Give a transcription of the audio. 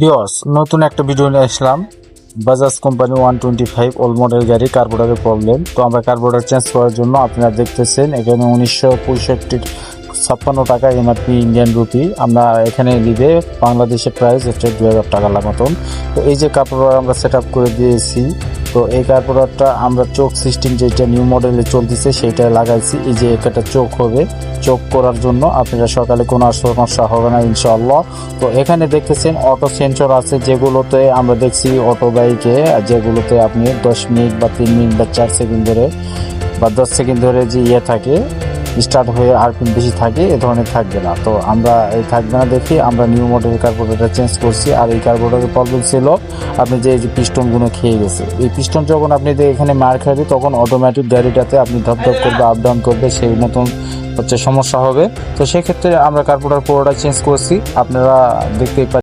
বিয়স নতুন একটা ভিডিও নিয়ে আসলাম। Bajaj company one twenty five old model গাড়ি কার্বোডারের প্রবলেম তো আমরা কার্বোডার চেঞ্জ করার জন্য আপনারা দেখতেছেন, এখানে উনিশশো পঁয়ষট্টি ছাপ্পান্ন টাকা এমআরপি ইন্ডিয়ান রুপি আমরা এখানে নিবে বাংলাদেশের প্রাইস হচ্ছে দু হাজার টাকা মতন তো এই যে কার্বোরেটার আমরা সেট আপ করে দিয়েছি তো এই কার্পোরেটরটা আমরা চোখ সিস্টেম যেটা নিউ মডেলে চলতেছে, সেইটা লাগাইছি। এই যে একটা চোখ হবে, চোখ করার জন্য আপনারা সকালে কোনো সমস্যা হবে না ইনশাল্লাহ তো এখানে দেখতেছেন অটো সেন্সর আছে, যেগুলোতে আমরা দেখছি অটো বাইকে যেগুলোতে আপনি দশ মিনিট বা তিন মিনিট বা চার সেকেন্ড ধরে বা দশ সেকেন্ড ধরে যে ইয়ে থাকে স্টার্ট হয়ে আরপিএম বেশি থাকে, এ ধরনের থাকবে না। তো আমরা এই থাকবে না দেখি আমরা নিউ মডেলের কার্বোরেটার চেঞ্জ করছি। আর এই কার্বোরেটারের প্রবলেম ছিল আপনি যে, এই যে পিস্টনগুলো খেয়ে গেছে। এই পিস্টন যখন আপনি এখানে মার খাবে, তখন অটোমেটিক গাড়িটাতে আপনি ধপ ধপ করবে আপ ডাউন করবে, সেই মতন হচ্ছে সমস্যা হবে। তো সেক্ষেত্রে আমরা কার্বোরেটার পুরোটা চেঞ্জ করছি। আপনারা দেখতেই